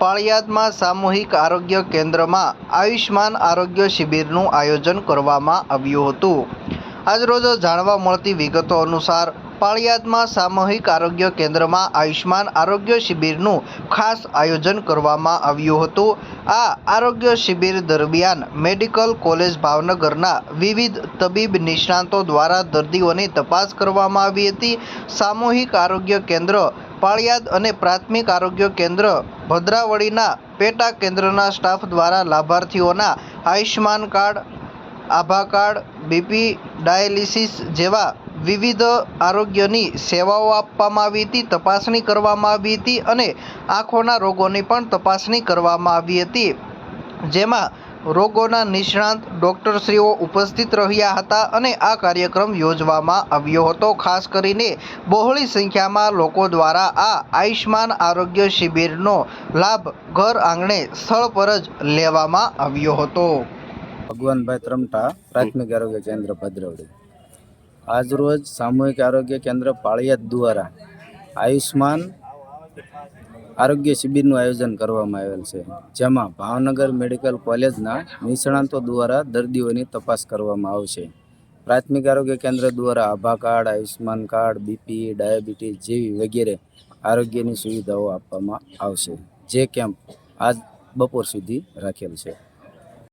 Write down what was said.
પાળિયાદમાં સામૂહિક આરોગ્ય કેન્દ્રમાં આયુષ્માન આરોગ્ય શિબિરનું આયોજન કરવામાં આવ્યું હતું. આજરોજ જાણવા મળતી વિગતો અનુસાર પાળિયાદમાં સામૂહિક આરોગ્ય કેન્દ્રમાં આયુષ્માન આરોગ્ય શિબિરનું ખાસ આયોજન કરવામાં આવ્યું હતું. આ આરોગ્ય શિબિર દરમિયાન મેડિકલ કોલેજ ભાવનગરના વિવિધ તબીબ નિષ્ણાતો દ્વારા દર્દીઓની તપાસ કરવામાં આવી હતી. સામૂહિક આરોગ્ય કેન્દ્ર, પાળિયાદ અને પ્રાથમિક આરોગ્ય કેન્દ્ર, ભદ્રાવળીના પેટા કેન્દ્રના સ્ટાફ દ્વારા લાભાર્થીઓના આયુષ્માન કાર્ડ, આભા કાર્ડ, બીપી ડાયાલિસિસ જેવા વિવિધ આરોગ્યની સેવાઓ આપવામાં આવી હતી, તપાસણી કરવામાં આવી હતી અને આંખોના રોગોની પણ તપાસણી કરવામાં આવી હતી. જેમાં રોગોના નિષ્ણાંત ડૉક્ટરશ્રીઓ ઉપસ્થિત રહ્યા હતા અને આ કાર્યક્રમ યોજવામાં આવ્યો હતો. ખાસ કરીને બહોળી સંખ્યામાં લોકો દ્વારા આ આયુષ્માન આરોગ્ય શિબિરનો લાભ ઘર આંગણે સ્થળ પર જ લેવામાં આવ્યો હતો. ભગવાનભાઈ ત્રમટા પ્રાથમિક આરોગ્ય કેન્દ્ર ભદ્રવડી આજરોજ સામૂહિક આરોગ્ય કેન્દ્ર પાળિયાદ દ્વારા આયુષ્માન આરોગ્ય શિબિરનું આયોજન કરવામાં આવેલ છે. જેમાં ભાવનગર મેડિકલ કોલેજના નિષ્ણાંતો દ્વારા દર્દીઓની તપાસ કરવામાં આવશે. પ્રાથમિક આરોગ્ય કેન્દ્ર દ્વારા આભા card, Ayushman card, BP, diabetes જેવી વગેરે આરોગ્યની સુવિધાઓ આપવામાં આવશે. જે કેમ્પ આજ બપોર સુધી રાખેલ છે.